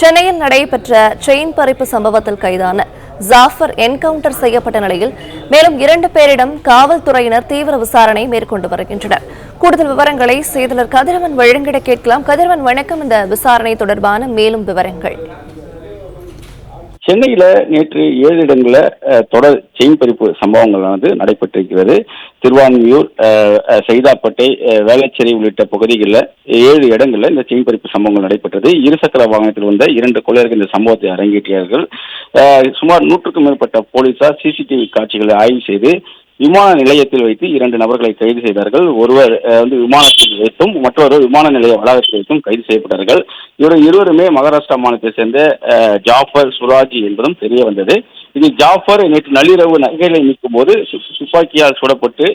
சென்னையில் நடைபெற்ற செயின் பறிப்பு சம்பவத்தில் கைதான ஜாஃபர் என்கவுண்டர் செய்யப்பட்ட நிலையில் மேலும் இரண்டு பேரிடம் காவல்துறையினர் தீவிர விசாரணை மேற்கொண்டு வருகின்றனர். கூடுதல் விவரங்களை செய்தியாளர் கதிரவன் வழங்கிட கேட்கலாம். கதிரவன் வணக்கம். இந்த விசாரணை தொடர்பான மேலும் விவரங்கள். சென்னையில் நேற்று ஏழு இடங்களில் தொடர் செயின் பறிப்பு சம்பவங்கள் வந்து நடைபெற்றிருக்கிறது. திருவான்மியூர் சைதாப்பேட்டை வேளச்சேரி உள்ளிட்ட பகுதிகளில் ஏழு இடங்களில் இந்த செயின் பறிப்பு சம்பவங்கள் நடைபெற்றது. இருசக்கர வாகனத்தில் வந்த இரண்டு கொள்ளையர்கள் இந்த சம்பவத்தை அரங்கேற்றியார்கள் சுமார் நூற்றுக்கும் மேற்பட்ட போலீசார் சிசிடிவி காட்சிகளை ஆய்வு செய்து விமான நிலையத்தில் வைத்து இரண்டு நபர்களை கைது செய்தார்கள். ஒருவர் வந்து விமானத்தில் வைத்தும் மற்றொரு விமான நிலைய வளாகத்தில் வைத்தும் கைது செய்யப்பட்டார்கள். இவர்கள் இருவருமே மகாராஷ்டிரா மாநிலத்தை சேர்ந்த ஜாஃபர் சுராஜி என்பதும் தெரிய வந்தது. இது ஜாஃபர் நேற்று நள்ளிரவு நகைகளை நீக்கும் போது துப்பாக்கியால் சுடப்பட்டு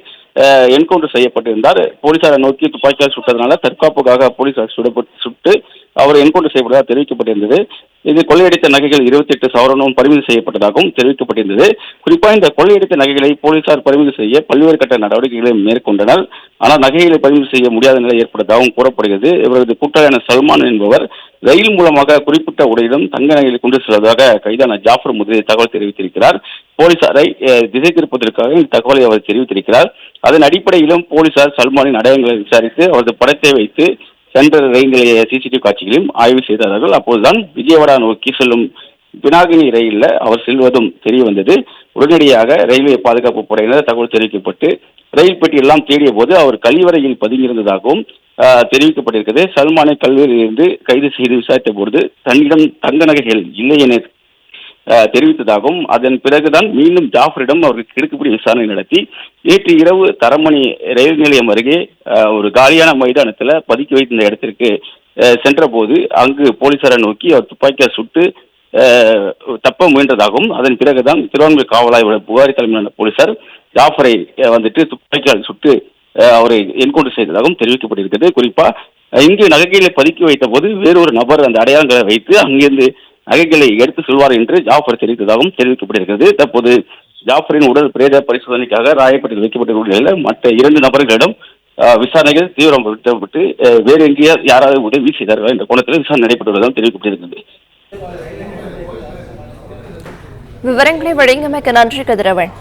என்கவுண்டர் செய்யப்பட்டிருந்தார். போலீசாரை நோக்கி துப்பாக்கியால் சுட்டதுனால தற்காப்புக்காக போலீசார் சுடப்பட்டு சுட்டு அவர் என்கவுண்டர் செய்யப்பட்டதாக தெரிவிக்கப்பட்டிருந்தது. இது கொள்ளையடித்த நகைகள் இருபத்தி எட்டு சவரனும் பறிமுதல் செய்யப்பட்டதாகவும் தெரிவிக்கப்பட்டிருந்தது. குறிப்பாக இந்த கொள்ளையடித்த நகைகளை போலீசார் பறிமுதல் செய்ய பல்வேறு கட்ட நடவடிக்கைகளை மேற்கொண்டனர். ஆனால் நகைகளை பதிவு செய்ய முடியாத நிலை ஏற்பட்டதாகவும் கூறப்படுகிறது. இவரது கூட்டாளியான சல்மான் என்பவர் ரயில் மூலமாக குறிப்பிட்ட உடையிலும் தங்க நகைகளை கொண்டு செல்வதாக கைதான ஜாஃபர் முதலில் தகவல் தெரிவித்திருக்கிறார். போலீசாரை திசை திருப்பதற்காக இந்த தகவலை அவர் தெரிவித்திருக்கிறார். அதன் அடிப்படையிலும் போலீசார் சல்மானின் அடையாளங்களை விசாரித்து அவரது படத்தை வைத்து சென்ற ரயில் நிலைய சிசிடிவி காட்சிகளையும் ஆய்வு செய்தார்கள். அப்போதுதான் விஜயவாடா நோக்கி செல்லும் பினாகினி ரயிலில் அவர் செல்வதும் தெரிய வந்தது உடனடியாக ரயில்வே பாதுகாப்பு படையினர் தகவல் தெரிவிக்கப்பட்டு ரயில் பெட்டி எல்லாம் தேடிய போது அவர் கழிவறையில் பதுங்கியிருந்ததாகவும் தெரிவிக்கப்பட்டிருக்கிறது. சல்மானை கல்லூரியிலிருந்து கைது செய்து விசாரித்த பொழுது தன்னிடம் தங்க நகைகள் இல்லை என தெரிவித்ததாகவும் அதன் பிறகுதான் மீண்டும் ஜாஃபரிடம் அவருக்கு கிடைக்கக்கூடிய விசாரணை நடத்தி நேற்று இரவு தரமணி ரயில் நிலையம் அருகே ஒரு காலியான மைதானத்தில் பதுக்கி வைத்திருந்த இடத்திற்கு சென்ற சென்றபோது அங்கு போலீசாரை நோக்கி அவர் துப்பாக்கியால் சுட்டு தப்ப முயன்றதாகவும் அதன் பிறகுதான் திருவான்மையூர் காவலாய் புகாரி தலைமையிலான போலீசார் ஜாஃபரை வந்துட்டு துப்பாக்கியால் சுட்டு அவரை என்கவுண்டர் செய்ததாகவும் தெரிவிக்கப்பட்டிருக்கிறது. குறிப்பா இங்கே நகைகளை பதுக்கி வைத்த போது வேறொரு நபர் அந்த அடையாளங்களை வைத்து அங்கிருந்து நகைகளை எடுத்து செல்வார் என்று ஜாஃபர் தெரிவித்ததாகவும் தெரிவிக்கப்பட்டிருக்கிறது. தற்போது ஜாஃபரின் உடல் பிரேத பரிசோதனைக்காக ராயப்பட்டியில் வைக்கப்பட்ட நிலையில் மற்ற இரண்டு நபர்களிடம் விசாரணைகள் தீவிரம் வேறு எங்கேயா யாராவது உதவி செய்தார்கள் என்ற கோணத்தில் விசாரணை நடைபெற்றுள்ளதாகவும் தெரிவிக்கப்பட்டிருக்கிறது. விவரங்களை வழங்கியமைக்கு நன்றி கதிரவன்.